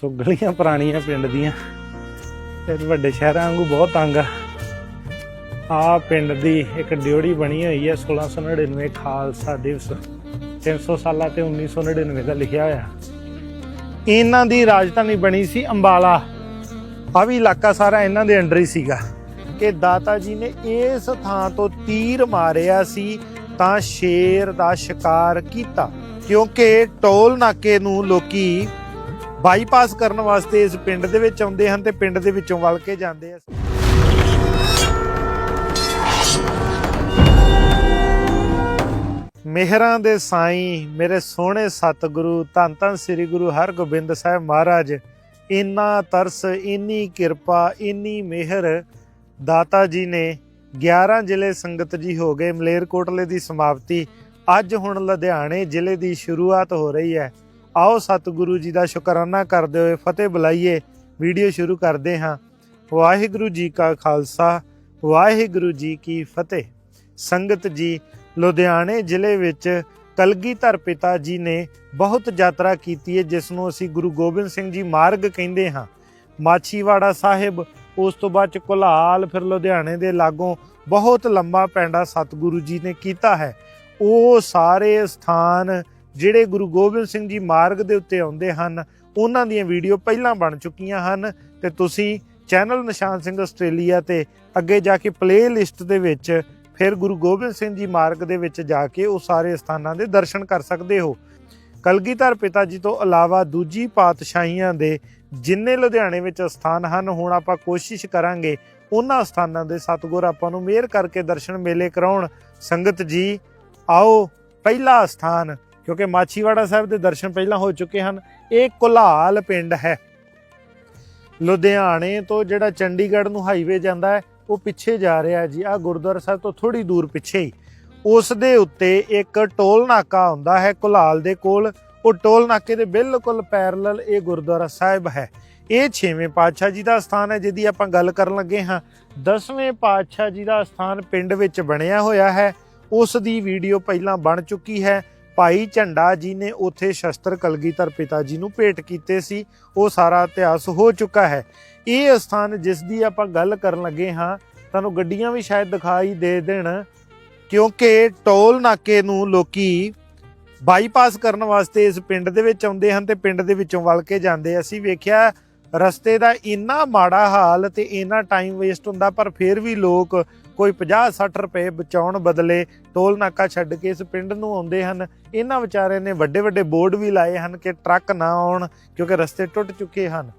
ਸੋ ਗਲੀਆਂ ਪੁਰਾਣੀਆਂ ਪਿੰਡ ਦੀਆਂ ਤੇ ਵੱਡੇ ਸ਼ਹਿਰਾਂ ਵਾਂਗੂ ਬਹੁਤ ਤੰਗ ਆ। ਆ ਪਿੰਡ ਦੀ ਇੱਕ ਡਿਉੜੀ ਬਣੀ ਹੋਈ ਹੈ 1699 ਖਾਲਸਾ ਦਿਵਸ। 300 ਸਾਲਾਂ ਤੇ 1999 ਦਾ ਲਿਖਿਆ ਹੋਇਆ। ਇਹਨਾਂ ਦੀ ਰਾਜਧਾਨੀ ਬਣੀ ਸੀ ਅੰਬਾਲਾ। ਆ ਵੀ ਇਲਾਕਾ ਸਾਰਾ ਇਹਨਾਂ ਦੇ ਅੰਡਰ ਹੀ ਸੀਗਾ। ਕਿ ਦਾਤਾ ਜੀ ਨੇ ਇਸ ਥਾਂ ਤੋਂ ਤੀਰ ਮਾਰਿਆ ਸੀ ਤਾਂ ਸ਼ੇਰ ਦਾ ਸ਼ਿਕਾਰ ਕੀਤਾ। ਕਿਉਂਕਿ ਟੋਲ ਨਾਕੇ ਨੂੰ ਲੋਕੀ ਬਾਈਪਾਸ ਕਰਨ ਵਾਸਤੇ ਇਸ ਪਿੰਡ ਦੇ ਵਿੱਚ ਆਉਂਦੇ ਹਨ ਤੇ ਪਿੰਡ ਦੇ ਵਿੱਚੋਂ ਵਲ ਕੇ ਜਾਂਦੇ ਆ। ਮਿਹਰਾਂ ਦੇ ਸਾਈਂ, ਮੇਰੇ ਸੋਹਣੇ ਸਤਿਗੁਰੂ, ਧੰਨ ਧੰਨ ਸ੍ਰੀ ਗੁਰੂ ਹਰਗੋਬਿੰਦ ਸਾਹਿਬ ਮਹਾਰਾਜ, ਇੰਨਾ ਤਰਸ, ਇੰਨੀ ਕਿਰਪਾ, ਇੰਨੀ ਮਿਹਰ, ਦਾਤਾ ਜੀ ਨੇ 11 ਜ਼ਿਲ੍ਹੇ ਸੰਗਤ ਜੀ ਹੋ ਗਏ, ਮਲੇਰਕੋਟਲੇ ਦੀ ਸਮਾਪਤੀ, ਅੱਜ ਹੁਣ ਲੁਧਿਆਣੇ ਜ਼ਿਲ੍ਹੇ ਦੀ ਸ਼ੁਰੂਆਤ ਹੋ ਰਹੀ ਹੈ। ਆਓ ਸਤਿਗੁਰੂ ਜੀ ਦਾ ਸ਼ੁਕਰਾਨਾ ਕਰਦੇ ਹੋਏ ਫਤਿਹ ਬੁਲਾਈਏ। ਵੀਡੀਓ ਸ਼ੁਰੂ ਕਰਦੇ ਹਾਂ। ਵਾਹਿਗੁਰੂ ਜੀ ਕਾ ਖਾਲਸਾ, ਵਾਹਿਗੁਰੂ ਜੀ ਕੀ ਫਤਿਹ। ਸੰਗਤ ਜੀ, ਲੁਧਿਆਣੇ ਜ਼ਿਲ੍ਹੇ ਵਿੱਚ ਕਲਗੀਧਰ ਪਿਤਾ ਜੀ ਨੇ ਬਹੁਤ ਯਾਤਰਾ ਕੀਤੀ ਹੈ, ਜਿਸ ਨੂੰ ਅਸੀਂ ਗੁਰੂ ਗੋਬਿੰਦ ਸਿੰਘ ਜੀ ਮਾਰਗ ਕਹਿੰਦੇ ਹਾਂ। ਮਾਛੀਵਾੜਾ ਸਾਹਿਬ, ਉਸ ਤੋਂ ਬਾਅਦ ਚ ਕੁਲਾਲ, ਫਿਰ ਲੁਧਿਆਣੇ ਦੇ ਲਾਗੋਂ ਬਹੁਤ ਲੰਮਾ ਪੈਂਡਾ ਸਤਿਗੁਰੂ ਜੀ ਨੇ ਕੀਤਾ ਹੈ। ਉਹ ਸਾਰੇ ਸਥਾਨ ਜਿਹੜੇ ਗੁਰੂ ਗੋਬਿੰਦ ਸਿੰਘ ਜੀ ਮਾਰਗ ਦੇ ਉੱਤੇ ਆਉਂਦੇ ਹਨ, ਉਹਨਾਂ ਦੀਆਂ ਵੀਡੀਓ ਪਹਿਲਾਂ ਬਣ ਚੁੱਕੀਆਂ ਹਨ ਤੇ ਤੁਸੀਂ ਚੈਨਲ ਨਿਸ਼ਾਨ ਸਿੰਘ ਆਸਟ੍ਰੇਲੀਆ ਤੇ ਅੱਗੇ ਜਾ ਕੇ ਪਲੇਲਿਸਟ ਦੇ ਵਿੱਚ ਫਿਰ ਗੁਰੂ ਗੋਬਿੰਦ ਸਿੰਘ ਜੀ ਮਾਰਗ ਦੇ ਵਿੱਚ ਜਾ ਕੇ ਉਹ ਸਾਰੇ ਸਥਾਨਾਂ ਦੇ ਦਰਸ਼ਨ ਕਰ ਸਕਦੇ ਹੋ। ਕਲਗੀਧਰ ਪਿਤਾ ਜੀ ਤੋਂ ਇਲਾਵਾ ਦੂਜੀ ਪਾਤਸ਼ਾਹੀਆਂ ਦੇ ਜਿੰਨੇ ਲੁਧਿਆਣੇ ਵਿੱਚ ਸਥਾਨ ਹਨ, ਹੁਣ ਆਪਾਂ ਕੋਸ਼ਿਸ਼ ਕਰਾਂਗੇ ਉਹਨਾਂ ਸਥਾਨਾਂ ਦੇ ਸਤਿਗੁਰ ਆਪਾਂ ਨੂੰ ਮਿਹਰ ਕਰਕੇ ਦਰਸ਼ਨ ਮੇਲੇ ਕਰਾਉਣ। ਸੰਗਤ ਜੀ, ਆਓ, ਪਹਿਲਾ ਸਥਾਨ ਕਿਉਂਕਿ ਮਾਛੀਵਾੜਾ ਸਾਹਿਬ ਦੇ ਦਰਸ਼ਨ ਪਹਿਲਾਂ ਹੋ ਚੁੱਕੇ ਹਨ। ਇਹ ਕੁਲਾਲ ਪਿੰਡ ਹੈ। ਲੁਧਿਆਣੇ ਤੋਂ ਜਿਹੜਾ ਚੰਡੀਗੜ੍ਹ ਨੂੰ ਹਾਈਵੇ ਜਾਂਦਾ ਹੈ, ਉਹ ਪਿੱਛੇ ਜਾ ਰਿਹਾ ਜੀ। ਆ ਗੁਰਦੁਆਰਾ ਸਾਹਿਬ ਤੋਂ ਥੋੜੀ ਦੂਰ ਪਿੱਛੇ ਹੀ। ਉਸ ਦੇ ਉੱਤੇ ਇੱਕ ਟੋਲ ਨਾਕਾ ਹੁੰਦਾ ਹੈ ਕੁਲਾਲ ਦੇ ਕੋਲ। ਉਹ ਟੋਲ ਨਾਕੇ ਦੇ ਬਿਲਕੁਲ ਪੈਰਲਲ ਇਹ ਗੁਰਦੁਆਰਾ ਸਾਹਿਬ ਹੈ। ਇਹ 6ਵੇਂ ਪਾਤਸ਼ਾਹ ਜੀ ਦਾ ਸਥਾਨ ਹੈ, ਜਿਹਦੀ ਆਪਾਂ ਗੱਲ ਕਰਨ ਲੱਗੇ ਹਾਂ। 10ਵੇਂ ਪਾਤਸ਼ਾਹ ਜੀ ਦਾ ਸਥਾਨ ਪਿੰਡ ਵਿੱਚ ਬਣਿਆ ਹੋਇਆ ਹੈ। ਉਸ ਦੀ ਵੀਡੀਓ ਪਹਿਲਾਂ ਬਣ ਚੁੱਕੀ ਹੈ। ਭਾਈ ਝੰਡਾ ਜੀ ਨੇ ਉੱਥੇ ਸ਼ਸਤਰ ਕਲਗੀਧਰ ਪਿਤਾ ਜੀ ਨੂੰ ਭੇਟ ਕੀਤੇ ਸੀ, ਉਹ ਸਾਰਾ ਇਤਿਹਾਸ ਹੋ ਚੁੱਕਾ ਹੈ। ਇਹ ਸਥਾਨ ਜਿਸ ਦੀ ਆਪਾਂ ਗੱਲ ਕਰਨ ਲੱਗੇ ਹਾਂ, ਤੁਹਾਨੂੰ ਗੱਡੀਆਂ ਵੀ ਸ਼ਾਇਦ ਦਿਖਾਈ ਦੇ ਦੇਣ, ਕਿਉਂਕਿ ਟੋਲ ਨਾਕੇ ਨੂੰ ਲੋਕੀ ਬਾਈਪਾਸ ਕਰਨ ਵਾਸਤੇ ਇਸ ਪਿੰਡ ਦੇ ਵਿੱਚ ਆਉਂਦੇ ਹਨ ਤੇ ਪਿੰਡ ਦੇ ਵਿੱਚੋਂ ਵਲ ਕੇ ਜਾਂਦੇ ਅਸੀਂ ਵੇਖਿਆ ਰਸਤੇ ਦਾ ਇੰਨਾ ਮਾੜਾ ਹਾਲ ਤੇ ਇੰਨਾ ਟਾਈਮ ਵੇਸਟ ਹੁੰਦਾ, ਪਰ ਫਿਰ ਵੀ ਲੋਕ ਕੋਈ 50 60 ਰੁਪਏ ਬਚਾਉਣ ਬਦਲੇ ਟੋਲ ਨਾਕਾ ਛੱਡ ਕੇ ਇਸ ਪਿੰਡ ਨੂੰ ਆਉਂਦੇ ਹਨ। ਇਹਨਾਂ ਵਿਚਾਰਿਆਂ ਨੇ ਵੱਡੇ ਵੱਡੇ ਬੋਰਡ ਵੀ ਲਾਏ ਹਨ ਕਿ ਟਰੱਕ ਨਾ ਆਉਣ ਕਿਉਂਕਿ ਰਸਤੇ ਟੁੱਟ ਚੁੱਕੇ ਹਨ।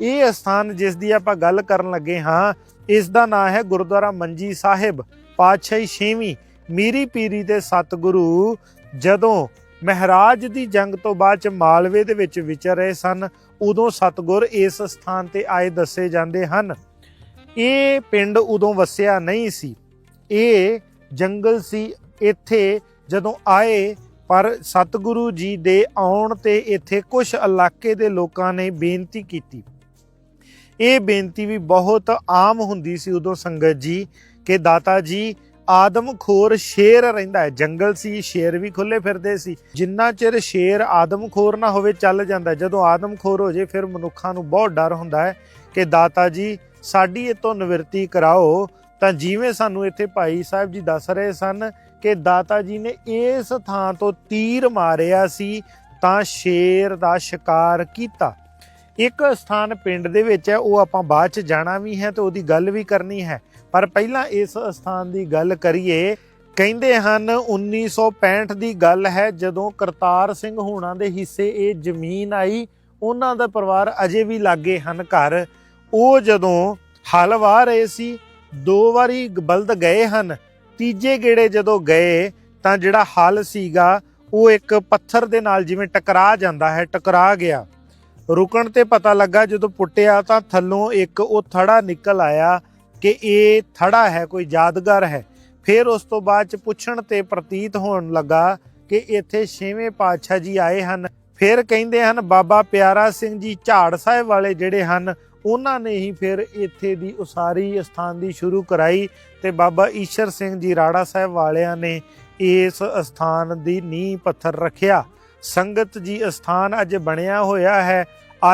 ਇਹ ਸਥਾਨ ਜਿਸ ਦੀ ਆਪਾਂ ਗੱਲ ਕਰਨ ਲੱਗੇ ਹਾਂ, ਇਸ ਦਾ ਨਾਮ ਹੈ ਗੁਰਦੁਆਰਾ ਮੰਜੀ ਸਾਹਿਬ, ਪਾਤਸ਼ਾਹੀ ਛੇਵੀਂ ਮੀਰੀ ਪੀਰੀ ਦੇ ਸਤਿਗੁਰੂ। ਜਦੋਂ ਮਹਾਰਾਜ ਦੀ ਜੰਗ ਤੋਂ ਬਾਅਦ ਚ ਮਾਲਵੇ ਦੇ ਵਿੱਚ ਵਿਚਰ ਰਹੇ ਸਨ, ਉਦੋਂ ਸਤਿਗੁਰ ਇਸ ਸਥਾਨ ਤੇ ਆਏ ਦੱਸੇ ਜਾਂਦੇ ਹਨ। ਇਹ ਪਿੰਡ ਉਦੋਂ ਵਸਿਆ ਨਹੀਂ ਸੀ। ਇਹ ਜੰਗਲ ਸੀ। ਇੱਥੇ ਜਦੋਂ ਆਏ, ਪਰ ਸਤਿਗੁਰੂ ਜੀ ਦੇ ਆਉਣ ਤੇ ਇੱਥੇ ਕੁਝ ਇਲਾਕੇ ਦੇ ਲੋਕਾਂ ਨੇ ਬੇਨਤੀ ਕੀਤੀ। ਇਹ ਬੇਨਤੀ ਵੀ ਬਹੁਤ ਆਮ ਹੁੰਦੀ ਸੀ ਉਦੋਂ ਸੰਗਤ ਜੀ, ਕਿ ਦਾਤਾ ਜੀ, ਆਦਮਖੋਰ ਸ਼ੇਰ ਰਹਿੰਦਾ ਹੈ। ਜੰਗਲ ਸੀ, ਸ਼ੇਰ ਵੀ ਖੁੱਲੇ ਫਿਰਦੇ ਸੀ। ਜਿੰਨਾ ਚਿਰ ਸ਼ੇਰ ਆਦਮਖੋਰ ਨਾ ਹੋਵੇ, ਚੱਲ ਜਾਂਦਾ। ਜਦੋਂ ਆਦਮਖੋਰ ਹੋ ਜੇ ਫਿਰ ਮਨੁੱਖਾਂ ਨੂੰ ਬਹੁਤ ਡਰ ਹੁੰਦਾ ਹੈ ਕਿ ਦਾਤਾ ਜੀ ਸਾਡੀ ਇਹ ਤੋਂ ਨਿਵਰਤੀ ਕਰਾਓ, ਤਾਂ ਜਿਵੇਂ ਸਾਨੂੰ ਇੱਥੇ ਭਾਈ ਸਾਹਿਬ ਜੀ ਦੱਸ ਰਹੇ ਸਨ ਕਿ ਦਾਤਾ ਜੀ ਨੇ ਇਸ ਥਾਂ ਤੋਂ ਤੀਰ ਮਾਰਿਆ ਸੀ, ਤਾਂ ਸ਼ੇਰ ਦਾ ਸ਼ਿਕਾਰ ਕੀਤਾ। ਇੱਕ ਸਥਾਨ ਪਿੰਡ ਦੇ ਵਿੱਚ ਹੈ, ਉਹ ਆਪਾਂ ਬਾਅਦ ਚ ਜਾਣਾ ਵੀ ਹੈ ਤੇ ਉਹਦੀ ਗੱਲ ਵੀ ਕਰਨੀ ਹੈ। ਪਰ ਪਹਿਲਾਂ ਇਸ ਸਥਾਨ ਦੀ ਗੱਲ ਕਰੀਏ, ਕਹਿੰਦੇ ਹਨ 1965 ਦੀ ਗੱਲ ਹੈ, ਜਦੋਂ ਕਰਤਾਰ ਸਿੰਘ ਹੋਣਾ ਦੇ ਹਿੱਸੇ ਇਹ ਜ਼ਮੀਨ ਆਈ, ਉਹਨਾਂ ਦਾ ਪਰਿਵਾਰ ਅਜੇ ਵੀ ਲਾਗੇ ਹਨ ਘਰ। ਉਹ ਜਦੋਂ ਹਲ ਵਾਹ ਰਹੇ ਸੀ, ਦੋ ਵਾਰੀ ਬਲਦ ਗਏ ਹਨ। ਤੀਜੇ ਗੇੜੇ ਜਦੋਂ ਗਏ, ਤਾਂ ਜਿਹੜਾ ਹਲ ਸੀਗਾ, ਉਹ ਇੱਕ ਪੱਥਰ ਦੇ ਨਾਲ ਜਿਵੇਂ ਟਕਰਾ ਜਾਂਦਾ ਹੈ, ਟਕਰਾ ਗਿਆ। ਰੁਕਣ ਤੇ ਪਤਾ ਲੱਗਾ ਜਦੋਂ ਪੁੱਟਿਆ, ਤਾਂ ਥੱਲੋਂ ਇੱਕ ਉਹ ਥੜਾ ਨਿਕਲ ਆਇਆ ਕਿ ਇਹ ਥੜਾ ਹੈ, ਕੋਈ ਯਾਦਗਾਰ ਹੈ। ਫਿਰ ਉਸ ਤੋਂ ਬਾਅਦ ਚ ਪੁੱਛਣ ਤੇ ਪ੍ਰਤੀਤ ਹੋਣ ਲੱਗਾ ਕਿ ਇੱਥੇ ਛੇਵੇਂ ਪਾਤਸ਼ਾਹ ਜੀ ਆਏ ਹਨ। ਫਿਰ ਕਹਿੰਦੇ ਹਨ, ਬਾਬਾ ਪਿਆਰਾ ਸਿੰਘ ਜੀ ਝਾੜ ਸਾਹਿਬ ਵਾਲੇ ਜਿਹੜੇ ਹਨ ਉਹਨਾਂ ਨੇ ਹੀ ਫਿਰ ਇੱਥੇ ਦੀ ਉਸਾਰੀ ਸਥਾਨ ਦੀ ਸ਼ੁਰੂ ਕਰਾਈ ਤੇ ਬਾਬਾ ਈਸ਼ਰ ਸਿੰਘ ਜੀ ਰਾੜਾ ਸਾਹਿਬ ਵਾਲਿਆਂ ਨੇ ਇਸ ਸਥਾਨ ਦੀ ਨੀਂਹ ਪੱਥਰ ਰੱਖਿਆ। ਸੰਗਤ ਜੀ ਸਥਾਨ ਅੱਜ ਬਣਿਆ ਹੋਇਆ ਹੈ।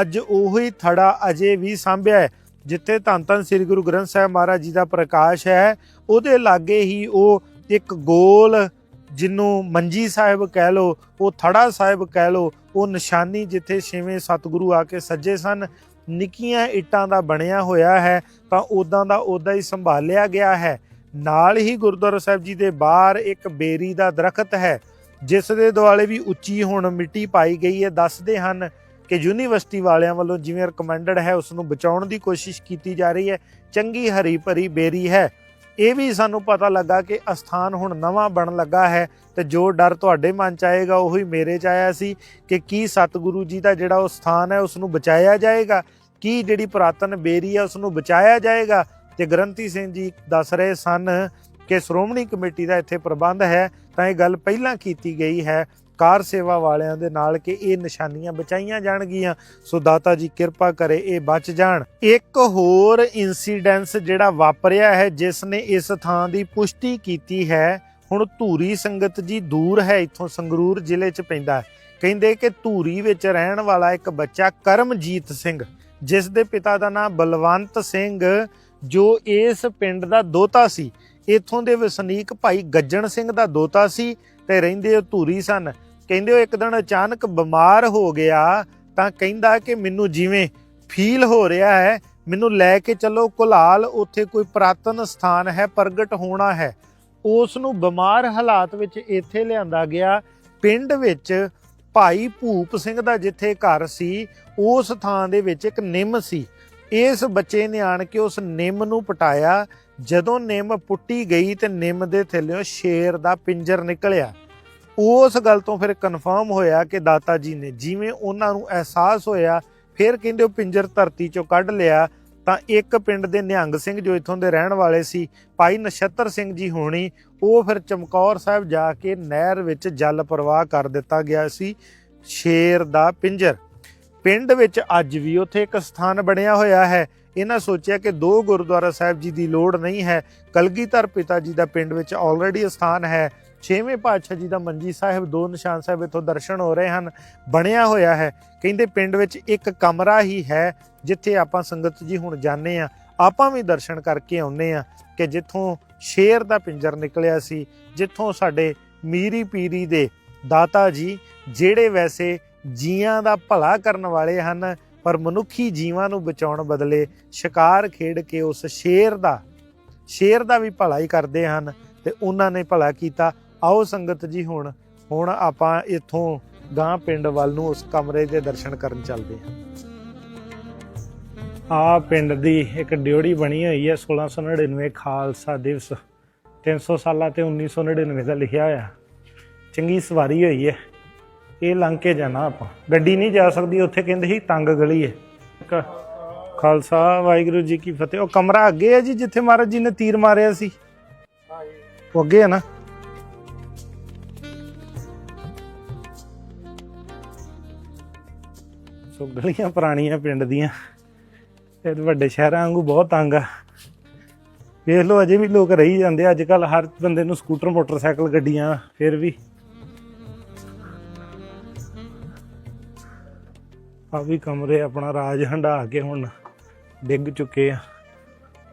ਅੱਜ ਉਹੀ ਥੜਾ ਅਜੇ ਵੀ ਸਾਂਭਿਆ ਹੈ, ਜਿੱਥੇ ਧੰਨ ਧੰਨ ਸ੍ਰੀ ਗੁਰੂ ਗ੍ਰੰਥ ਸਾਹਿਬ ਮਹਾਰਾਜ ਜੀ ਦਾ ਪ੍ਰਕਾਸ਼ ਹੈ। ਉਹਦੇ ਲਾਗੇ ਹੀ ਉਹ ਇੱਕ ਗੋਲ ਜਿਹਨੂੰ ਮੰਜੀ ਸਾਹਿਬ ਕਹਿ ਲੋ ਉਹ ਥੜਾ ਸਾਹਿਬ ਕਹਿ ਲੋ ਉਹ ਨਿਸ਼ਾਨੀ ਜਿੱਥੇ ਛੇਵੇਂ ਸਤਿਗੁਰੂ ਆ ਕੇ ਸੱਜੇ ਸਨ। ਨਿੱਕੀਆਂ ਇੱਟਾਂ ਦਾ ਬਣਿਆ ਹੋਇਆ ਹੈ, ਤਾਂ ਉਦਾਂ ਦਾ ਉਦਾਂ ਹੀ ਸੰਭਾਲਿਆ ਗਿਆ ਹੈ। ਨਾਲ ਹੀ ਗੁਰਦੁਆਰਾ ਸਾਹਿਬ ਜੀ ਦੇ ਬਾਹਰ ਇੱਕ ਬੇਰੀ ਦਾ ਦਰਖਤ ਹੈ, ਜਿਸ ਦੇ ਦੁਆਲੇ ਵੀ ਉੱਚੀ ਹੁਣ ਮਿੱਟੀ ਪਾਈ ਗਈ ਹੈ। ਦੱਸਦੇ ਹਨ ਕਿ ਯੂਨੀਵਰਸਿਟੀ ਵਾਲਿਆਂ ਵੱਲੋਂ ਜਿਵੇਂ ਰეკਮੈਂਡਡ ਹੈ ਉਸ ਨੂੰ ਬਚਾਉਣ ਦੀ ਕੋਸ਼ਿਸ਼ ਕੀਤੀ ਜਾ ਰਹੀ ਹੈ। ਚੰਗੀ ਹਰੀ ਭਰੀ ਬੇਰੀ ਹੈ। ਇਹ ਵੀ ਸਾਨੂੰ ਪਤਾ ਲੱਗਾ ਕਿ ਅਸਥਾਨ ਹੁਣ ਨਵਾਂ ਬਣਨ ਲੱਗਾ ਹੈ ਤੇ ਜੋ ਡਰ ਤੁਹਾਡੇ ਮਨ ਚ ਆਏਗਾ, ਉਹੀ ਮੇਰੇ ਚ ਆਇਆ ਸੀ ਕਿ ਕੀ ਸਤਿਗੁਰੂ ਜੀ ਦਾ ਜਿਹੜਾ ਉਹ ਸਥਾਨ ਹੈ ਉਸ ਨੂੰ ਬਚਾਇਆ ਜਾਏਗਾ? ਕੀ ਜਿਹੜੀ ਪੁਰਾਤਨ ਬੇਰੀ ਹੈ ਉਸ ਨੂੰ ਬਚਾਇਆ ਜਾਏਗਾ? ਤੇ ਗ੍ਰੰਥੀ ਸਿੰਘ ਜੀ ਦੱਸ ਰਹੇ ਸਨ ਕਿ ਸ਼੍ਰੋਮਣੀ ਕਮੇਟੀ ਦਾ ਇੱਥੇ ਪ੍ਰਬੰਧ ਹੈ, ਤਾਂ ਇਹ ਗੱਲ ਪਹਿਲਾਂ ਕੀਤੀ ਗਈ ਹੈ ਕਾਰ ਸੇਵਾ ਵਾਲਿਆਂ ਦੇ ਨਾਲ ਕਿ ਇਹ ਨਿਸ਼ਾਨੀਆਂ ਬਚਾਈਆਂ ਜਾਣਗੀਆਂ। ਸੋ ਦਾਤਾ ਜੀ ਕਿਰਪਾ ਕਰੇ ਇਹ ਬਚ ਜਾਣ। ਇੱਕ ਹੋਰ ਇਨਸੀਡੈਂਸ ਜਿਹੜਾ ਵਾਪਰਿਆ ਹੈ, ਜਿਸ ਨੇ ਇਸ ਥਾਂ ਦੀ ਪੁਸ਼ਟੀ ਕੀਤੀ ਹੈ, ਹੁਣ ਧੂਰੀ ਸੰਗਤ ਜੀ ਦੂਰ ਹੈ, ਇੱਥੋਂ ਸੰਗਰੂਰ ਜ਼ਿਲ੍ਹੇ 'ਚ ਪੈਂਦਾ ਹੈ। ਕਹਿੰਦੇ ਕਿ ਧੂਰੀ ਵਿੱਚ ਰਹਿਣ ਵਾਲਾ ਇੱਕ ਬੱਚਾ ਕਰਮਜੀਤ ਸਿੰਘ, ਜਿਸ ਦੇ ਪਿਤਾ ਦਾ ਨਾਮ ਬਲਵੰਤ ਸਿੰਘ, ਜੋ ਇਸ ਪਿੰਡ ਦਾ ਦੋਤਾ ਸੀ। ਇੱਥੋਂ ਦੇ ਵਸਨੀਕ ਭਾਈ ਗੱਜਣ ਸਿੰਘ ਦਾ ਦੋਤਾ ਸੀ ਤੇ ਰਹਿੰਦੇ ਉਹ ਧੂਰੀ ਸਨ। ਕਹਿੰਦੇ ਉਹ ਇੱਕ ਦਿਨ ਅਚਾਨਕ ਬਿਮਾਰ ਹੋ ਗਿਆ, ਤਾਂ ਕਹਿੰਦਾ ਕਿ ਮੈਨੂੰ ਜਿਵੇਂ ਫੀਲ ਹੋ ਰਿਹਾ ਹੈ, ਮੈਨੂੰ ਲੈ ਕੇ ਚੱਲੋ ਕੁਲਾਲ, ਉੱਥੇ ਕੋਈ ਪ੍ਰਾਤਨ ਸਥਾਨ ਹੈ, ਪ੍ਰਗਟ ਹੋਣਾ ਹੈ। ਉਸ ਨੂੰ ਬਿਮਾਰ ਹਾਲਾਤ ਵਿੱਚ ਇੱਥੇ ਲਿਆਂਦਾ ਗਿਆ। ਪਿੰਡ ਵਿੱਚ ਭਾਈ ਭੂਪ ਸਿੰਘ ਦਾ ਜਿੱਥੇ ਘਰ ਸੀ, ਉਸ ਥਾਂ ਦੇ ਵਿੱਚ ਇੱਕ ਨਿੰਮ ਸੀ। ਇਸ ਬੱਚੇ ਨੇ ਆਣ ਕੇ ਉਸ ਨਿੰਮ ਨੂੰ ਪਟਾਇਆ। ਜਦੋਂ ਨਿੰਮ ਪੁੱਟੀ ਗਈ ਤੇ ਨਿੰਮ ਦੇ ਥੱਲੇੋਂ ਸ਼ੇਰ ਦਾ ਪਿੰਜਰ ਨਿਕਲਿਆ। ਉਸ ਗੱਲ ਤੋਂ ਫਿਰ ਕਨਫਰਮ ਹੋਇਆ ਕਿ ਦਾਤਾ ਜੀ ਨੇ ਜਿਵੇਂ ਉਹਨਾਂ ਨੂੰ ਅਹਿਸਾਸ ਹੋਇਆ, ਫਿਰ ਕਹਿੰਦੇ ਉਹ ਪਿੰਜਰ ਧਰਤੀ ਚੋਂ ਕੱਢ ਲਿਆ, ਤਾਂ ਇੱਕ ਪਿੰਡ ਦੇ ਨਿਹੰਗ ਸਿੰਘ ਜੋ ਇੱਥੋਂ ਦੇ ਰਹਿਣ ਵਾਲੇ ਸੀ, ਭਾਈ ਨਛੱਤਰ ਸਿੰਘ ਜੀ ਹੋਣੀ, ਉਹ ਫਿਰ ਚਮਕੌਰ ਸਾਹਿਬ ਜਾ ਕੇ ਨਹਿਰ ਵਿੱਚ ਜਲ ਪ੍ਰਵਾਹ ਕਰ ਦਿੱਤਾ ਗਿਆ ਸੀ, ਸ਼ੇਰ ਦਾ ਪਿੰਜਰ। ਪਿੰਡ ਵਿੱਚ ਅੱਜ ਵੀ ਉੱਥੇ ਇੱਕ ਸਥਾਨ ਬਣਿਆ ਹੋਇਆ ਹੈ। ਇਹਨਾਂ ਸੋਚਿਆ ਕਿ ਦੋ ਗੁਰਦੁਆਰਾ ਸਾਹਿਬ ਜੀ ਦੀ ਲੋੜ ਨਹੀਂ ਹੈ। ਕਲਗੀਧਰ ਪਿਤਾ ਜੀ ਦਾ ਪਿੰਡ ਵਿੱਚ ਆਲਰੇਡੀ ਸਥਾਨ ਹੈ। ਛੇਵੇਂ ਪਾਤਸ਼ਾਹ ਜੀ ਦਾ ਮੰਜੀ ਸਾਹਿਬ, ਦੋ ਨਿਸ਼ਾਨ ਸਾਹਿਬ ਇੱਥੋਂ ਦਰਸ਼ਨ ਹੋ ਰਹੇ ਹਨ, ਬਣਿਆ ਹੋਇਆ ਹੈ। ਕਹਿੰਦੇ ਪਿੰਡ ਵਿੱਚ ਇੱਕ ਕਮਰਾ ਹੀ ਹੈ, ਜਿੱਥੇ ਆਪਾਂ ਸੰਗਤ ਜੀ ਹੁਣ ਜਾਂਦੇ ਆ ਆਪਾਂ ਵੀ ਦਰਸ਼ਨ ਕਰਕੇ ਆਉਨੇ ਆ ਕਿ ਜਿੱਥੋਂ ਸ਼ੇਰ ਦਾ ਪਿੰਜਰ ਨਿਕਲਿਆ ਸੀ, ਜਿੱਥੋਂ ਸਾਡੇ ਮੀਰੀ ਪੀਰੀ ਦੇ ਦਾਤਾ ਜੀ, ਜਿਹੜੇ ਵੈਸੇ ਜੀਆਂ ਦਾ ਭਲਾ ਕਰਨ ਵਾਲੇ ਹਨ, ਪਰ ਮਨੁੱਖੀ ਜੀਵਾਂ ਨੂੰ ਬਚਾਉਣ ਬਦਲੇ ਸ਼ਿਕਾਰ ਖੇਡ ਕੇ ਉਸ ਸ਼ੇਰ ਦਾ ਸ਼ੇਰ ਦਾ ਵੀ ਭਲਾ ਹੀ ਕਰਦੇ ਹਨ। ਤੇ ਉਹਨਾਂ ਨੇ ਭਲਾ ਕੀਤਾ। ਆਓ ਸੰਗਤ ਜੀ ਹੁਣ ਹੁਣ ਆਪਾਂ ਇੱਥੋਂ ਗਾਂ ਪਿੰਡ ਵੱਲ ਨੂੰ ਉਸ ਕਮਰੇ ਦੇ ਦਰਸ਼ਨ ਕਰਨ ਚੱਲਦੇ ਹਾਂ। ਆ ਪਿੰਡ ਦੀ ਇੱਕ ਡਿਉੜੀ ਬਣੀ ਹੋਈ ਹੈ 1699 ਖਾਲਸਾ ਦਿਵਸ। 300 ਸਾਲਾਂ ਤੇ 1999 ਦਾ ਲਿਖਿਆ ਹੋਇਆ। ਚੰਗੀ ਸਵਾਰੀ ਹੋਈ ਹੈ। ਇਹ ਲੰਘ ਕੇ ਜਾਣਾ ਆਪਾਂ। ਗੱਡੀ ਨਹੀਂ ਜਾ ਸਕਦੀ, ਉੱਥੇ ਕਹਿੰਦੇ ਸੀ ਤੰਗ ਗਲੀ ਹੈ। ਖਾਲਸਾ ਵਾਹਿਗੁਰੂ ਜੀ ਕੀ ਫਤਿਹ। ਉਹ ਕਮਰਾ ਅੱਗੇ ਹੈ ਜੀ, ਜਿੱਥੇ ਮਹਾਰਾਜ ਜੀ ਨੇ ਤੀਰ ਮਾਰਿਆ ਸੀ। ਉਹ ਅੱਗੇ ਹੈ ਨਾ? ਸੋ ਗਲੀਆਂ ਪੁਰਾਣੀਆਂ ਪਿੰਡ ਦੀਆਂ ਇਹ ਵੱਡੇ ਸ਼ਹਿਰਾਂ ਵਾਂਗੂ ਬਹੁਤ ਤੰਗ ਆ। ਵੇਖ ਲਓ, ਅਜੇ ਵੀ ਲੋਕ ਰਹੀ ਜਾਂਦੇ ਆ। ਅੱਜ ਕੱਲ ਹਰ ਬੰਦੇ ਨੂੰ ਸਕੂਟਰ, ਮੋਟਰਸਾਈਕਲ, ਗੱਡੀਆਂ, ਫਿਰ ਵੀ। ਆ ਵੀ ਕਮਰੇ ਆਪਣਾ ਰਾਜ ਹੰਢਾ ਕੇ ਹੁਣ ਡਿੱਗ ਚੁੱਕੇ ਆ।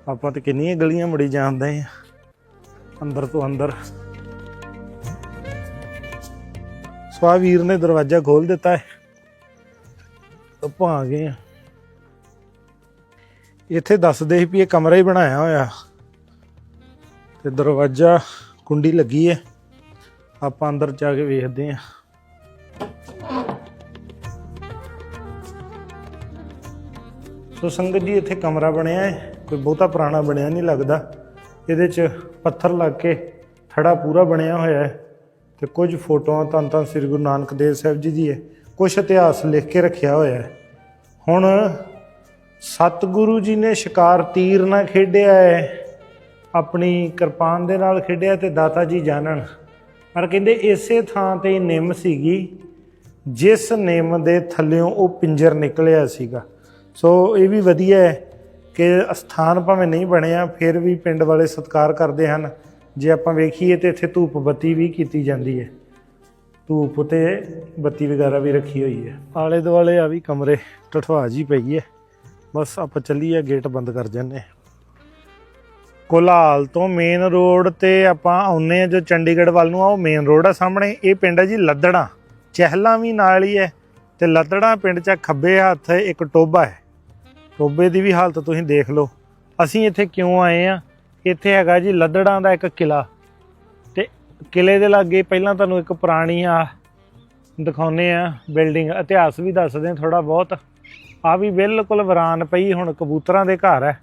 ਆਪਾਂ ਤੇ ਕਿੰਨੀਆਂ ਗਲੀਆਂ ਮੁੜੀ ਜਾਂਦੇ ਆ, ਅੰਦਰ ਤੋਂ ਅੰਦਰ। ਸਵਾ ਵੀਰ ਨੇ ਦਰਵਾਜ਼ਾ ਖੋਲ ਦਿੱਤਾ ਹੈ। ਆਪਾਂ ਆ ਗਏ ਆ। ਇੱਥੇ ਦੱਸਦੇ ਸੀ ਵੀ ਇਹ ਕਮਰਾ ਹੀ ਬਣਾਇਆ ਹੋਇਆ। ਤੇ ਦਰਵਾਜ਼ਾ ਕੁੰਡੀ ਲੱਗੀ ਹੈ ਆਪਾਂ ਅੰਦਰ ਜਾ ਕੇ ਵੇਖਦੇ ਆ। ਸੋ ਸੰਗਤ ਜੀ, ਇੱਥੇ ਕਮਰਾ ਬਣਿਆ ਹੈ ਕੋਈ ਬਹੁਤਾ ਪੁਰਾਣਾ ਬਣਿਆ ਨਹੀਂ ਲੱਗਦਾ। ਇਹਦੇ 'ਚ ਪੱਥਰ ਲੱਗ ਕੇ ਥੜਾ ਪੂਰਾ ਬਣਿਆ ਹੋਇਆ ਹੈ ਤੇ ਕੁਝ ਫੋਟੋਆਂ ਧੰਨ ਧੰਨ ਸ੍ਰੀ ਗੁਰੂ ਨਾਨਕ ਦੇਵ ਸਾਹਿਬ ਜੀ ਦੀ ਹੈ ਕੁਝ ਇਤਿਹਾਸ ਲਿਖ ਕੇ ਰੱਖਿਆ ਹੋਇਆ ਹੈ ਹੁਣ ਸਤਿਗੁਰੂ ਜੀ ਨੇ ਸ਼ਿਕਾਰ ਤੀਰ ਨਾਲ ਖੇਡਿਆ ਹੈ ਆਪਣੀ ਕਿਰਪਾਨ ਦੇ ਨਾਲ ਖੇਡਿਆ ਤੇ ਦਾਤਾ ਜੀ ਜਾਣਨ। ਪਰ ਕਹਿੰਦੇ ਇਸੇ ਥਾਂ ਤੇ ਨਿੰਮ ਸੀਗੀ, ਜਿਸ ਨਿੰਮ ਦੇ ਥੱਲਿਓਂ ਉਹ ਪਿੰਜਰ ਨਿਕਲਿਆ ਸੀਗਾ। ਸੋ ਇਹ ਵੀ ਵਧੀਆ ਹੈ ਕਿ ਅਸਥਾਨ ਭਾਵੇਂ ਨਹੀਂ ਬਣਿਆ, ਫਿਰ ਵੀ ਪਿੰਡ ਵਾਲੇ ਸਤਿਕਾਰ ਕਰਦੇ ਹਨ। ਜੇ ਆਪਾਂ ਵੇਖੀਏ ਤੇ ਇੱਥੇ ਧੂਪ ਬੱਤੀ ਵੀ ਕੀਤੀ ਜਾਂਦੀ ਹੈ ਧੂਪ ਤੇ ਬੱਤੀ ਵਗੈਰਾ ਵੀ ਰੱਖੀ ਹੋਈ ਹੈ। ਆਲੇ ਦੁਆਲੇ ਆ ਵੀ ਕਮਰੇ ਟਠਵਾ ਜੀ ਪਈ ਹੈ। ਬਸ ਆਪਾਂ ਚੱਲੀਏ, ਗੇਟ ਬੰਦ ਕਰ ਜੰਨੇ ਕੋਲਾਲ ਤੋਂ ਮੇਨ ਰੋਡ ਤੇ ਆਪਾਂ ਆਉਨੇ ਆ ਜੋ ਚੰਡੀਗੜ੍ਹ ਵੱਲ ਨੂੰ ਆ, ਉਹ ਮੇਨ ਰੋਡ ਆ ਸਾਹਮਣੇ। ਇਹ ਪਿੰਡ ਹੈ ਜੀ ਲੱਦੜਾ। ਚਹਿਲਾ ਵੀ ਨਾਲ ਹੀ ਹੈ ਤੇ ਲੱਦੜਾ ਪਿੰਡ 'ਚ ਖੱਬੇ ਹੱਥ ਇੱਕ ਟੋਬਾ ਹੈ। ਟੋਬੇ ਦੀ ਵੀ ਹਾਲਤ ਤੁਸੀਂ ਦੇਖ ਲਓ। ਅਸੀਂ ਇੱਥੇ ਕਿਉਂ ਆਏ ਆ ਇੱਥੇ ਹੈਗਾ ਜੀ ਲੱਦੜਾਂ ਦਾ ਇੱਕ ਕਿਲਾ ਕਿਲੇ ਦੇ ਲਾਗੇ, ਪਹਿਲਾਂ ਤੁਹਾਨੂੰ ਇੱਕ ਪੁਰਾਣੀ ਆ ਦਿਖਾਉਨੇ ਆ ਬਿਲਡਿੰਗ, ਇਤਿਹਾਸ ਵੀ ਦੱਸਦੇ ਆ ਥੋੜਾ ਬਹੁਤ। ਆ ਵੀ ਬਿਲਕੁਲ ਵੀਰਾਨ ਪਈ ਹੁਣ ਕਬੂਤਰਾਂ ਦੇ ਘਰ ਹੈ,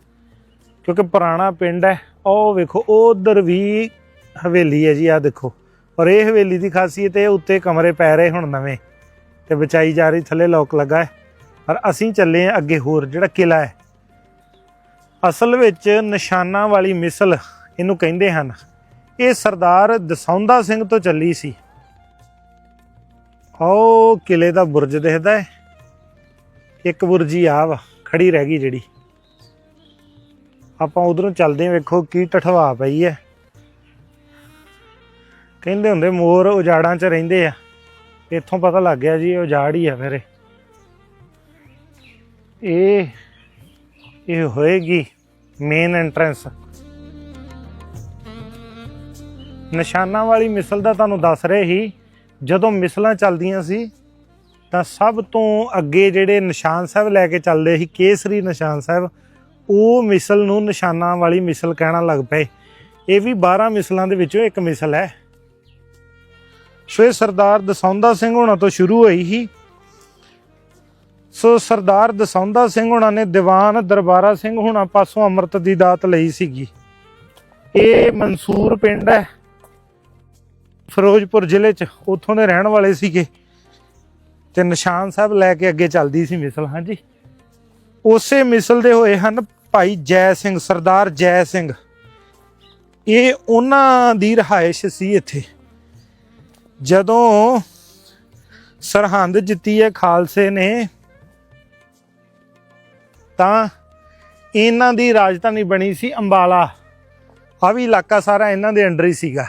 ਕਿਉਂਕਿ ਪੁਰਾਣਾ ਪਿੰਡ ਹੈ। ਉਹ ਵੇਖੋ, ਉਧਰ ਵੀ ਹਵੇਲੀ ਹੈ ਜੀ ਆ ਦੇਖੋ। ਔਰ ਇਹ ਹਵੇਲੀ ਦੀ ਖਾਸੀਅਤ ਇਹ ਉੱਤੇ ਕਮਰੇ ਪੈ ਰਹੇ ਹੁਣ ਨਵੇਂ ਤੇ ਬਚਾਈ ਜਾ ਰਹੀ, ਥੱਲੇ ਲੋਕ ਲੱਗਾ ਹੈ। ਪਰ ਅਸੀਂ ਚੱਲੇ ਆ ਅੱਗੇ ਹੋਰ ਜਿਹੜਾ ਕਿਲਾ ਹੈ। ਅਸਲ ਵਿੱਚ ਨਿਸ਼ਾਨਾ ਵਾਲੀ ਮਿਸਲ ਇਹਨੂੰ ਕਹਿੰਦੇ ਹਨ। ਇਹ ਸਰਦਾਰ ਦਸੌਂਦਾ ਸਿੰਘ ਤੋਂ ਚੱਲੀ ਸੀ। ਆਓ ਕਿਲੇ ਦਾ ਬੁਰਜ ਦਿਖਦਾ ਹੈ ਇੱਕ ਬੁਰਜੀ ਆ ਵਾ, ਖੜੀ ਰਹਿ ਗਈ ਜਿਹੜੀ। ਆਪਾਂ ਉਧਰੋਂ ਚੱਲਦੇ ਹਾਂ, ਵੇਖੋ ਕੀ ਟਠਵਾ ਪਈ ਹੈ ਕਹਿੰਦੇ ਹੁੰਦੇ ਮੋਰ ਉਜਾੜਾਂ 'ਚ ਰਹਿੰਦੇ ਆ। ਇੱਥੋਂ ਪਤਾ ਲੱਗ ਗਿਆ ਜੀ, ਇਹ ਉਜਾੜ ਹੀ ਆ ਫਿਰ ਇਹ। ਇਹ ਹੋਏਗੀ ਮੇਨ ਐਂਟਰੈਂਸ ਨਿਸ਼ਾਨਾਂ ਵਾਲੀ ਮਿਸਲ ਦਾ ਤੁਹਾਨੂੰ ਦੱਸ ਰਹੇ ਸੀ, ਜਦੋਂ ਮਿਸਲਾਂ ਚੱਲਦੀਆਂ ਸੀ, ਤਾਂ ਸਭ ਤੋਂ ਅੱਗੇ ਜਿਹੜੇ ਨਿਸ਼ਾਨ ਸਾਹਿਬ ਲੈ ਕੇ ਚੱਲਦੇ ਸੀ, ਕੇਸਰੀ ਨਿਸ਼ਾਨ ਸਾਹਿਬ, ਉਹ ਮਿਸਲ ਨੂੰ ਨਿਸ਼ਾਨਾਂ ਵਾਲੀ ਮਿਸਲ ਕਹਿਣਾ ਲੱਗ ਪਏ। ਇਹ ਵੀ 12 ਮਿਸਲਾਂ ਦੇ ਵਿੱਚੋਂ ਇੱਕ ਮਿਸਲ ਹੈ। ਸੋ ਇਹ ਸਰਦਾਰ ਦਸੌਂਦਾ ਸਿੰਘ ਹੋਣਾ ਤੋਂ ਸ਼ੁਰੂ ਹੋਈ ਸੀ। ਸੋ ਸਰਦਾਰ ਦਸੌਂਦਾ ਸਿੰਘ ਹੋਣਾ ਨੇ ਦੀਵਾਨ ਦਰਬਾਰਾ ਸਿੰਘ ਹੋਣਾ ਪਾਸੋਂ ਅੰਮ੍ਰਿਤ ਦੀ ਦਾਤ ਲਈ ਸੀਗੀ। ਇਹ ਮਨਸੂਰ ਪਿੰਡ ਹੈ। ਫਿਰੋਜ਼ਪੁਰ ਜ਼ਿਲ੍ਹੇ 'ਚ ਉੱਥੋਂ ਦੇ ਰਹਿਣ ਵਾਲੇ ਸੀਗੇ ਤੇ ਨਿਸ਼ਾਨ ਸਾਹਿਬ ਲੈ ਕੇ ਅੱਗੇ ਚੱਲਦੀ ਸੀ ਮਿਸਲ, ਹਾਂਜੀ। ਉਸੇ ਮਿਸਲ ਦੇ ਹੋਏ ਹਨ ਭਾਈ ਜੈ ਸਿੰਘ, ਸਰਦਾਰ ਜੈ ਸਿੰਘ। ਇਹ ਉਹਨਾਂ ਦੀ ਰਹਾਇਸ਼ ਸੀ ਇੱਥੇ। ਜਦੋਂ ਸਰਹੰਦ ਜਿੱਤੀ ਹੈ ਖਾਲਸੇ ਨੇ, ਤਾਂ ਇਹਨਾਂ ਦੀ ਰਾਜਧਾਨੀ ਬਣੀ ਸੀ ਅੰਬਾਲਾ। ਆ ਵੀ ਇਲਾਕਾ ਸਾਰਾ ਇਹਨਾਂ ਦੇ ਅੰਡਰ ਹੀ ਸੀਗਾ।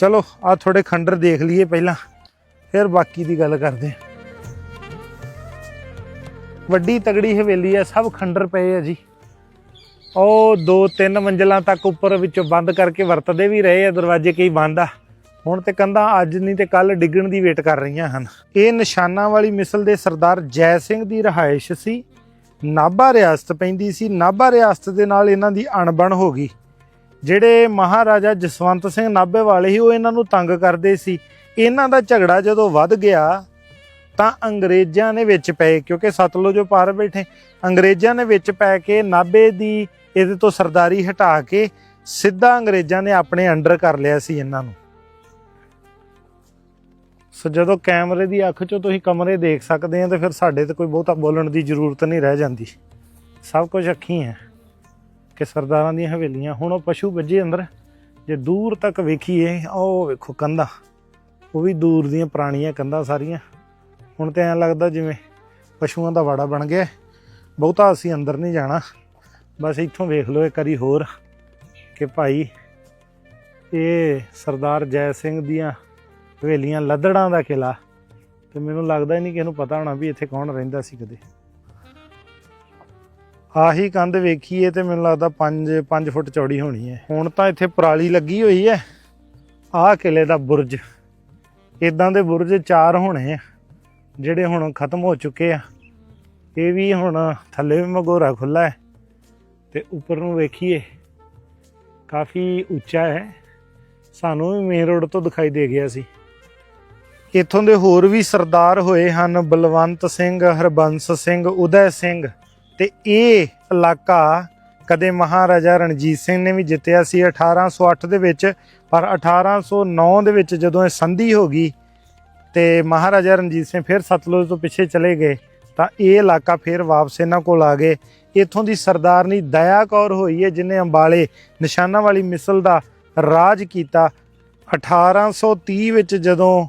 ਚਲੋ ਆ ਥੋੜੇ ਖੰਡਰ ਦੇਖ ਲਈਏ ਪਹਿਲਾਂ, ਫਿਰ ਬਾਕੀ ਦੀ ਗੱਲ ਕਰਦੇ ਵੱਡੀ ਤਗੜੀ ਹਵੇਲੀ ਹੈ, ਸਭ ਖੰਡਰ ਪਏ ਆ ਜੀ। ਉਹ ਦੋ ਤਿੰਨ ਮੰਜ਼ਲਾਂ ਤੱਕ ਉੱਪਰ ਵਿੱਚੋਂ ਬੰਦ ਕਰਕੇ ਵਰਤਦੇ ਵੀ ਰਹੇ ਆ, ਦਰਵਾਜ਼ੇ ਕਈ ਬੰਦ ਆ। ਹੁਣ ਤੇ ਕੰਧਾਂ ਅੱਜ ਨਹੀਂ ਤੇ ਕੱਲ ਡਿੱਗਣ ਦੀ ਵੇਟ ਕਰ ਰਹੀਆਂ ਹਨ। ਇਹ ਨਿਸ਼ਾਨਾ ਵਾਲੀ ਮਿਸਲ ਦੇ ਸਰਦਾਰ ਜੈ ਸਿੰਘ ਦੀ ਰਹਾਇਸ਼ ਸੀ। ਨਾਭਾ ਰਿਆਸਤ ਪੈਂਦੀ ਸੀ, ਨਾਭਾ ਰਿਆਸਤ ਦੇ ਨਾਲ ਇਹਨਾਂ ਦੀ ਅਣਬਣ ਹੋ ਗਈ। ਜਿਹੜੇ ਮਹਾਰਾਜਾ ਜਸਵੰਤ ਸਿੰਘ ਨਾਭੇ ਵਾਲੇ ਸੀ, ਉਹ ਇਹਨਾਂ ਨੂੰ ਤੰਗ ਕਰਦੇ ਸੀ। ਇਹਨਾਂ ਦਾ ਝਗੜਾ ਜਦੋਂ ਵੱਧ ਗਿਆ, ਤਾਂ ਅੰਗਰੇਜ਼ਾਂ ਨੇ ਵਿੱਚ ਪਏ, ਕਿਉਂਕਿ ਸਤਲੁਜ ਪਾਰ ਬੈਠੇ, ਅੰਗਰੇਜ਼ਾਂ ਨੇ ਵਿੱਚ ਪੈ ਕੇ ਨਾਭੇ ਦੀ ਇਹਦੇ ਤੋਂ ਸਰਦਾਰੀ ਹਟਾ ਕੇ ਸਿੱਧਾ ਅੰਗਰੇਜ਼ਾਂ ਨੇ ਆਪਣੇ ਅੰਡਰ ਕਰ ਲਿਆ ਸੀ ਇਹਨਾਂ ਨੂੰ। ਸੋ ਜਦੋਂ ਕੈਮਰੇ ਦੀ ਅੱਖ 'ਚੋਂ ਤੁਸੀਂ ਕਮਰੇ ਦੇਖ ਸਕਦੇ ਆ ਤੇ ਫਿਰ ਸਾਡੇ ਤੇ ਕੋਈ ਬਹੁਤਾ ਬੋਲਣ ਦੀ ਜ਼ਰੂਰਤ ਨਹੀਂ ਰਹਿ ਜਾਂਦੀ। ਸਭ ਕੁਝ ਅੱਖੀਂ ਹੈ। ਕਿ ਸਰਦਾਰਾਂ ਦੀਆਂ ਹਵੇਲੀਆਂ। ਹੁਣ ਉਹ ਪਸ਼ੂ ਵੱਜੇ ਅੰਦਰ। ਜੇ ਦੂਰ ਤੱਕ ਵੇਖੀਏ, ਉਹ ਵੇਖੋ ਕੰਧਾਂ। ਉਹ ਵੀ ਦੂਰ ਦੀਆਂ ਪੁਰਾਣੀਆਂ ਕੰਧਾਂ ਸਾਰੀਆਂ। ਹੁਣ ਤੇ ਐਂ ਲੱਗਦਾ ਜਿਵੇਂ ਪਸ਼ੂਆਂ ਦਾ ਵਾੜਾ ਬਣ ਗਿਆ। ਬਹੁਤਾ ਅਸੀਂ ਅੰਦਰ ਨਹੀਂ ਜਾਣਾ। ਬਸ ਇੱਥੋਂ ਵੇਖ ਲਓ ਇੱਕ ਵਾਰੀ ਹੋਰ ਕਿ ਭਾਈ ਇਹ ਸਰਦਾਰ ਜੈ ਸਿੰਘ ਦੀਆਂ ਹਵੇਲੀਆਂ ਲੱਦੜਾਂ ਦਾ ਕਿਲਾ ਤੇ ਮੈਨੂੰ ਲੱਗਦਾ ਹੀ ਨਹੀਂ ਕਿ ਇਹਨੂੰ ਪਤਾ ਹੋਣਾ ਵੀ ਇੱਥੇ ਕੌਣ ਰਹਿੰਦਾ ਸੀ ਕਦੇ। ਆਹੀ ਕੰਧ ਵੇਖੀਏ ਤੇ ਮੈਨੂੰ ਲੱਗਦਾ 5 5 ਫੁੱਟ ਚੌੜੀ ਹੋਣੀ ਹੈ। ਹੁਣ ਤਾਂ ਇੱਥੇ ਪਰਾਲੀ ਲੱਗੀ ਹੋਈ ਹੈ। ਆਹ ਕਿਲੇ ਦਾ ਬੁਰਜ। ਇਦਾਂ ਦੇ ਬੁਰਜ ਚਾਰ ਹੋਣੇ ਆ, ਜਿਹੜੇ ਹੁਣ ਖਤਮ ਹੋ ਚੁੱਕੇ ਆ। ਇਹ ਵੀ ਹੁਣ ਥੱਲੇ ਵੀ ਮਗੋਰਾ ਖੁੱਲਾ ਹੈ ਤੇ ਉੱਪਰ ਨੂੰ ਵੇਖੀਏ, ਕਾਫੀ ਉੱਚਾ ਹੈ। ਸਾਨੂੰ ਵੀ ਮੇਨ ਰੋਡ ਤੋਂ ਦਿਖਾਈ ਦੇ ਗਿਆ ਸੀ। ਇੱਥੋਂ ਦੇ ਹੋਰ ਵੀ ਸਰਦਾਰ ਹੋਏ ਹਨ, ਬਲਵੰਤ ਸਿੰਘ, ਹਰਬੰਸ ਸਿੰਘ, ਉਦੈ ਸਿੰਘ। ਤੇ ਇਹ ਇਲਾਕਾ ਕਦੇ ਮਹਾਰਾਜਾ ਰਣਜੀਤ ਸਿੰਘ ਨੇ ਵੀ ਜਿੱਤਿਆ ਸੀ 1808 ਦੇ ਵਿੱਚ, ਪਰ 1809 ਦੇ ਵਿੱਚ ਜਦੋਂ ਇਹ ਸੰਧੀ ਹੋ ਗਈ ਤੇ ਮਹਾਰਾਜਾ ਰਣਜੀਤ ਸਿੰਘ ਫਿਰ ਸਤਲੁਜ ਤੋਂ ਪਿੱਛੇ ਚਲੇ ਗਏ, ਤਾਂ ਇਹ ਇਲਾਕਾ ਫਿਰ ਵਾਪਸ ਇਹਨਾਂ ਕੋਲ ਆ ਗਏ। ਇੱਥੋਂ ਦੀ ਸਰਦਾਰਨੀ ਦਇਆ ਕੌਰ ਹੋਈ ਹੈ ਜਿਨੇ ਅੰਬਾਲੇ ਨਿਸ਼ਾਨਾ ਵਾਲੀ ਮਿਸਲ ਦਾ ਰਾਜ ਕੀਤਾ। 1830 ਵਿੱਚ ਜਦੋਂ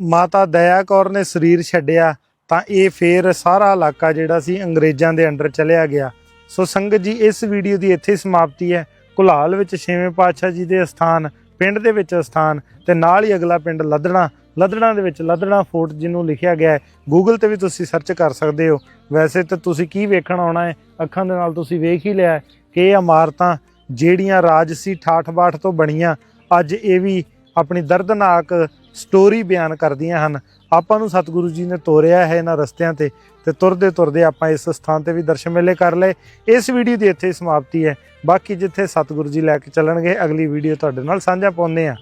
ਮਾਤਾ ਦਇਆ ਕੌਰ ਨੇ ਸਰੀਰ ਛੱਡਿਆ ਤਾਂ ਇਹ ਫੇਰ ਸਾਰਾ ਇਲਾਕਾ ਜਿਹੜਾ ਸੀ ਅੰਗਰੇਜ਼ਾਂ ਦੇ ਅੰਡਰ ਚਲਿਆ ਗਿਆ। ਸੋ ਸੰਗਤ ਜੀ, ਇਸ ਵੀਡੀਓ ਦੀ ਇੱਥੇ ਸਮਾਪਤੀ ਹੈ। ਕੁਲਾਲ ਵਿੱਚ ਛੇਵੇਂ ਪਾਤਸ਼ਾਹ ਜੀ ਦੇ ਸਥਾਨ ਪਿੰਡ ਦੇ ਵਿੱਚ ਸਥਾਨ ਤੇ ਨਾਲ ਹੀ ਅਗਲਾ ਪਿੰਡ ਲੱਦਣਾ। ਲੱਦਣਾ ਦੇ ਵਿੱਚ ਲੱਦਣਾ ਫੋਰਟ ਜਿਹਨੂੰ ਲਿਖਿਆ ਗਿਆ ਹੈ। ਗੂਗਲ ਤੇ ਵੀ ਤੁਸੀਂ ਸਰਚ ਕਰ ਸਕਦੇ ਹੋ। ਵੈਸੇ ਤਾਂ ਤੁਸੀਂ ਕੀ ਵੇਖਣ ਆਉਣਾ ਹੈ? ਅੱਖਾਂ ਦੇ ਨਾਲ ਤੁਸੀਂ ਵੇਖ ਹੀ ਲਿਆ ਕਿ ਇਹ ਇਮਾਰਤਾਂ ਜਿਹੜੀਆਂ ਰਾਜਸੀ ਠਾਠ ਬਾਠ ਤੋਂ ਬਣੀਆਂ, ਅੱਜ ਇਹ ਵੀ ਆਪਣੀ ਦਰਦਨਾਕ ਸਟੋਰੀ ਬਿਆਨ ਕਰਦੀਆਂ ਹਨ। ਆਪਾਂ ਨੂੰ ਸਤਿਗੁਰੂ ਜੀ ਨੇ ਤੋਰਿਆ ਹੈ ਇਹਨਾਂ ਰਸਤਿਆਂ ਤੇ ਤੇ ਤੁਰਦੇ ਤੁਰਦੇ ਆਪਾਂ ਇਸ ਸਥਾਨ ਤੇ ਵੀ ਦਰਸ਼ਨ ਮੇਲੇ ਕਰ ਲਏ। ਇਸ ਵੀਡੀਓ ਦੀ ਇੱਥੇ ਸਮਾਪਤੀ ਹੈ। ਬਾਕੀ ਜਿੱਥੇ ਸਤਿਗੁਰੂ ਜੀ ਲੈ ਕੇ ਚੱਲਣਗੇ, ਅਗਲੀ ਵੀਡੀਓ ਤੁਹਾਡੇ ਨਾਲ ਸਾਂਝਾ ਪਾਉਂਦੇ ਆ